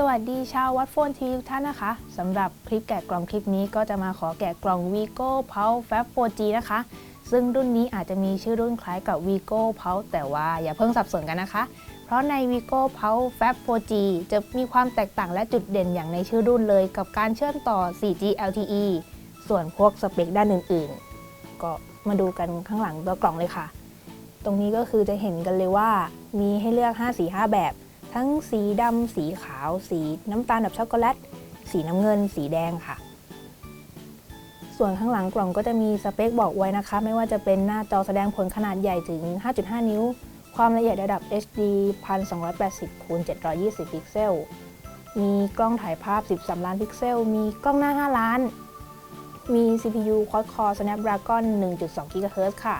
สวัสดีชาววัดโฟนทีวีทุกท่านนะคะสำหรับคลิปแกะกล่องคลิปนี้ก็จะมาขอแกะกล่อง Vigo Pulse Fab 4G นะคะ ซึ่งรุ่นนี้อาจจะมีชื่อรุ่นคล้ายกับ Vigo Pulse แต่ว่าอย่าเพิ่งสับสนกันนะคะ เพราะใน Vigo Pulse Fab 4G จะมีความแตกต่างและจุดเด่นอย่างในชื่อรุ่นเลย กับการเชื่อมต่อ 4G LTE ส่วนพวกสเปคด้านอื่นๆ ก็มาดูกันข้างหลังตัวกล่องเลยค่ะ ตรงนี้ก็คือจะเห็นกันเลยว่ามีให้เลือก5สี5แบบ ทั้งสีดำสีขาว สีน้ำตาลแบบช็อกโกแลต สีน้ำเงิน สีแดงค่ะ ส่วนข้างหลังกล่องก็จะมีสเปคบอกไว้นะคะ ไม่ว่าจะเป็นหน้าจอแสดงผลขนาดใหญ่ถึง 5.5 นิ้ว ความละเอียดระดับ HD 1280คูณ720 พิกเซล มีกล้องถ่ายภาพ 13 ล้านพิกเซล มีกล้องหน้า 5 ล้าน มี CPU Quad-Core Snapdragon 1.2 GHz ค่ะ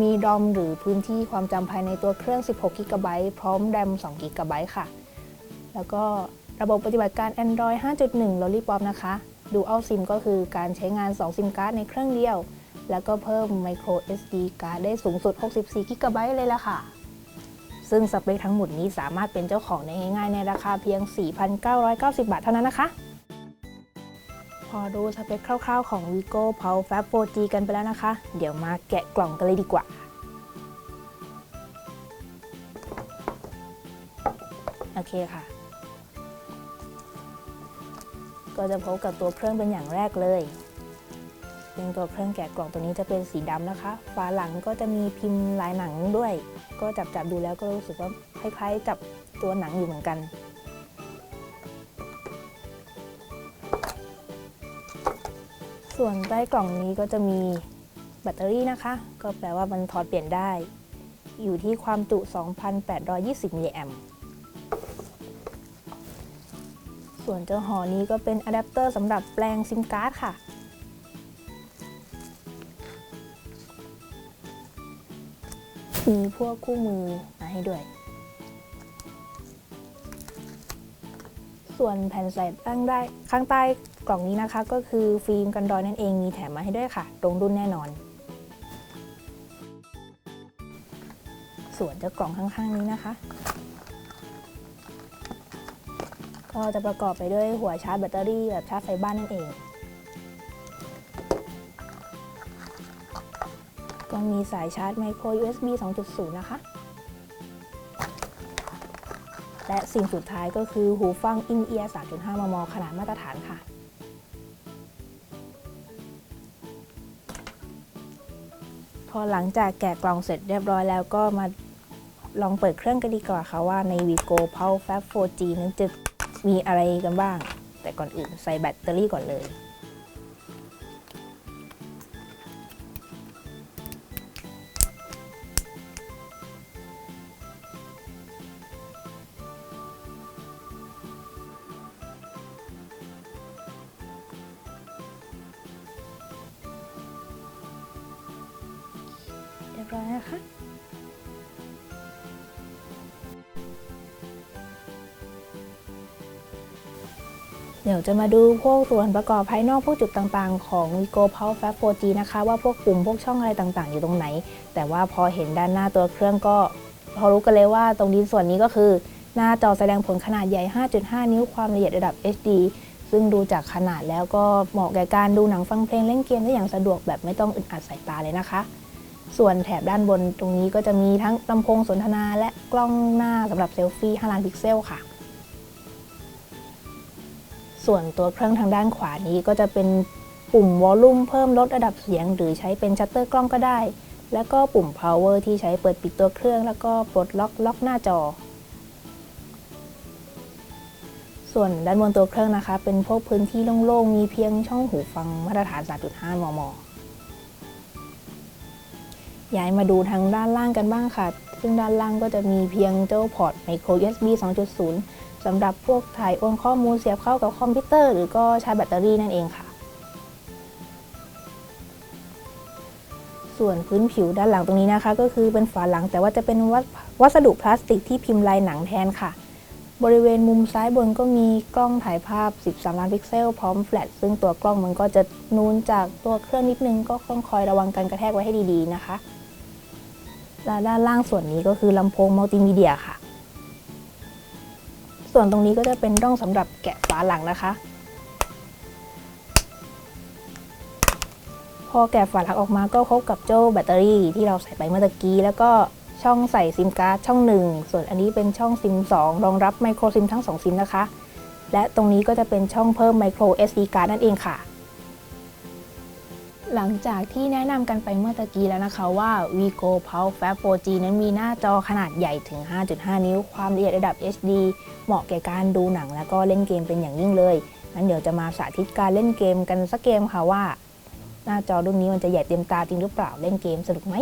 มีดอมหรือพื้นที่ความจำภายในตัวเครื่อง 16 g b พร้อมแรม2 g b ค่ะ แล้วก็ระบบปฏิบัติการ Android 5.1 Lollipop นะคะ Dual SIM ก็คือการใช้งาน 2 SIM การ์ดในเครื่องเดียว แล้วก็เพิ่ม Micro SD card ได้สูงสุด 64 g b เลยล่ะค่ะ ซึ่งสเปคทั้งหมดนี้สามารถเป็นเจ้าของได้ง่ายๆ ในราคาเพียง 4,990 บาทเท่านั้นนะคะ อดูสเปคคร่าวๆของ Vigo Pulse Fab 4G กันไปแล้วนะคะ เดี๋ยวมาแกะกล่องกันเลยดีกว่า โอเคค่ะ ก็จะพบกับตัวเครื่องเป็นอย่างแรกเลยซึ่งตัวเครื่องแกะกล่องตัวนี้จะเป็นสีดำนะคะ ฝาหลังก็จะมีพิมพ์ลายหนังด้วย ก็จับจับๆดูแล้วก็รู้สึกว่าคล้ายๆ จับตัวหนังอยู่เหมือนกัน ส่วนใต้กล่องนี้ก็จะมีแบตเตอรี่นะคะ ก็แปลว่ามันถอดเปลี่ยนได้ อยู่ที่ความจุ 2,820มิลลิแอมส่วนเจ้าห่อนี้ก็เป็นอะแดปเตอร์สำหรับแปลงซิมการ์ดค่ะ มีพวกคู่มือมาให้ด้วย ส่วนแผ่นใส่ตั้งได้ข้างใต้กล่องนี้นะคะ ก็คือฟิล์มกันรอยนั่นเองมีแถมมาให้ด้วยค่ะ ตรงรุ่นแน่นอน ส่วนเจ้ากล่องข้างๆนี้นะคะ ก็จะประกอบไปด้วยหัวชาร์จแบตเตอรี่แบบชาร์จไฟบ้านนั่นเองก็มีสายชาร์จ micro USB 2.0 นะคะ และสิ่งสุดท้ายก็คือหูฟัง in-ear 3.5 มม ขนาดมาตรฐานค่ะ พอหลังจากแกะกล่องเสร็จเรียบร้อยแล้วก็มาลองเปิดเครื่องกันดีกว่าค่ะว่าใน Vigo Pulse Fab 4G นั้นจะมีอะไรกันบ้าง แต่ก่อนอื่นใส่แบตเตอรี่ก่อนเลย บร้อยนะคะ เดี๋ยวจะมาดูพวกส่วนประกอบภายนอกพวกจุดต่างๆ ของ Vigo Pulse Fab 4G นะคะ ว่าพวกปุ่มพวกช่องอะไรต่างๆ อยู่ตรงไหน แต่ว่าพอเห็นด้านหน้าตัวเครื่องก็ พอรู้กันเลยว่าตรงนี้ส่วนนี้ก็คือ หน้าจอแสดงผลขนาดใหญ่ 5.5 นิ้วความละเอียดระดับ HD ซึ่งดูจากขนาดแล้วก็เหมาะแก่การดูหนังฟังเพลงเล่นเกมได้อย่างสะดวกแบบไม่ต้องอึดอัดสายตาเลยนะคะ ส่วนแถบด้านบนตรงนี้ก็จะมีทั้งลำโพงสนทนาและกล้องหน้าสำหรับเซลฟี่5ล้านพิกเซลค่ะ ส่วนตัวเครื่องทางด้านขวานี้ก็จะเป็นปุ่มวอลลุ่มเพิ่มลดระดับเสียง หรือใช้เป็นชัตเตอร์กล้องก็ได้ แล้วก็ปุ่ม power ที่ใช้เปิดปิดตัวเครื่อง แล้วก็ปลดล็อกล็อกหน้าจอ ส่วนด้านบนตัวเครื่องนะคะ เป็นพวกพื้นที่โล่งๆ มีเพียงช่องหูฟังมาตรฐาน 3.5 มม ย้ายมาดูทางด้านล่างกันบ้างค่ะ ซึ่งด้านล่างก็จะมีเพียงเจ้าพอร์ต micro USB 2.0 สำหรับพวกถ่ายโอนข้อมูลเสียบเข้ากับคอมพิวเตอร์ หรือก็ชาร์จแบตเตอรี่นั่นเองค่ะ ส่วนพื้นผิวด้านหลังตรงนี้นะคะ ก็คือเป็นฝาหลังแต่ว่าจะเป็นวัสวัสดุพลาสติกที่พิมพ์ลายหนังแทนค่ะ บริเวณมุมซ้ายบนก็มีกล้องถ่ายภาพ 13 ล้านพิกเซล พร้อมแฟลชซึ่งตัวกล้องมันก็จะนูนจากตัวเครื่องนิดนึงก็ต้องคอยระวังการกระแทกไว้ให้ดีๆนะคะ และด้านล่างส่วนนี้ก็คือลำโพงมัลติมีเดียค่ะ ส่วนตรงนี้ก็จะเป็นร่องสำหรับแกะฝาหลังนะคะ พอแกะฝาหลังออกมาก็พบกับเจ้าแบตเตอรี่ที่เราใส่ไปเมื่อกี้ แล้วก็ช่องใส่ซิมการ์ดช่องหนึ่งส่วนอันนี้เป็นช่องซิม 2 รองรับไมโครซิมทั้ง 2 ซิมนะคะ และตรงนี้ก็จะเป็นช่องเพิ่มไมโคร SD card นั่นเองค่ะ หลังจากที่แนะนำกันไปเมื่อตะกี้แล้วนะคะว่า Vigo Power Fab 4G นั้นมีหน้าจอขนาดใหญ่ถึง 5.5 นิ้ว ความละเอียดระดับ HD เหมาะแก่การดูหนังแล้วก็เล่นเกมเป็นอย่างยิ่งเลยงั้นเดี๋ยวจะมาสาธิตการเล่นเกมกันสักเกมค่ะว่า หน้าจอรุ่นนี้มันจะใหญ่เต็มตาจริงหรือเปล่าเล่นเกมสนุกไหม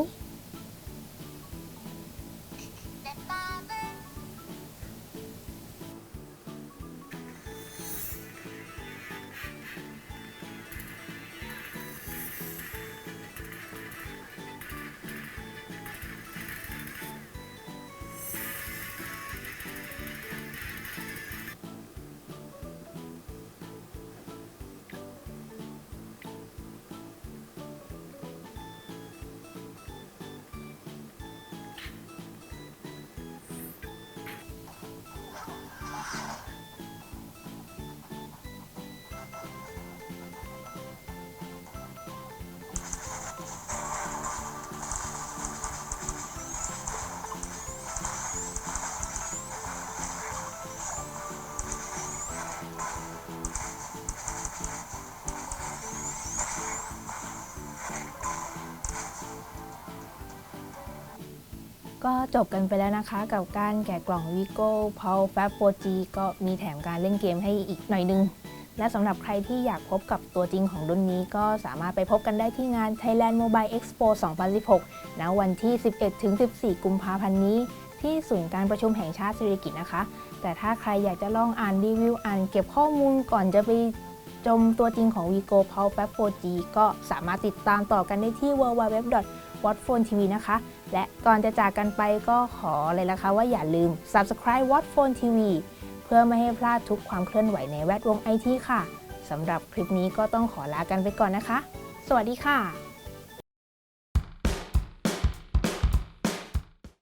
ก็จบกันไปแล้วนะคะ กับการแกะกล่อง Vigo Pulse Fab 4G ก็มีแถมการเล่นเกมให้อีกหน่อยนึง และสำหรับใครที่อยากพบกับตัวจริงของรุ่นนี้ ก็สามารถไปพบกันได้ที่งาน Thailand Mobile Expo 2016ณวันที่ 11-14 กุมภาพันธ์นี้ ที่ศูนย์การประชุมแห่งชาติสิริกิติ์นะคะ แต่ถ้าใครอยากจะลองอ่านรีวิวอ่านเก็บข้อมูลก่อนจะไปชมตัวจริงของ Vigo Pulse Fab 4G ก็สามารถติดตามต่อกันได้ที่ www Watphone TV นะคะ และก่อนจะจากกันไปก็ขอเลยนะคะว่าอย่าลืม Subscribe Watphone TV เพื่อไม่ให้พลาดทุกความเคลื่อนไหวในแวดวงไอทีค่ะสำหรับคลิปนี้ก็ต้องขอลากันไปก่อนนะคะ สวัสดีค่ะ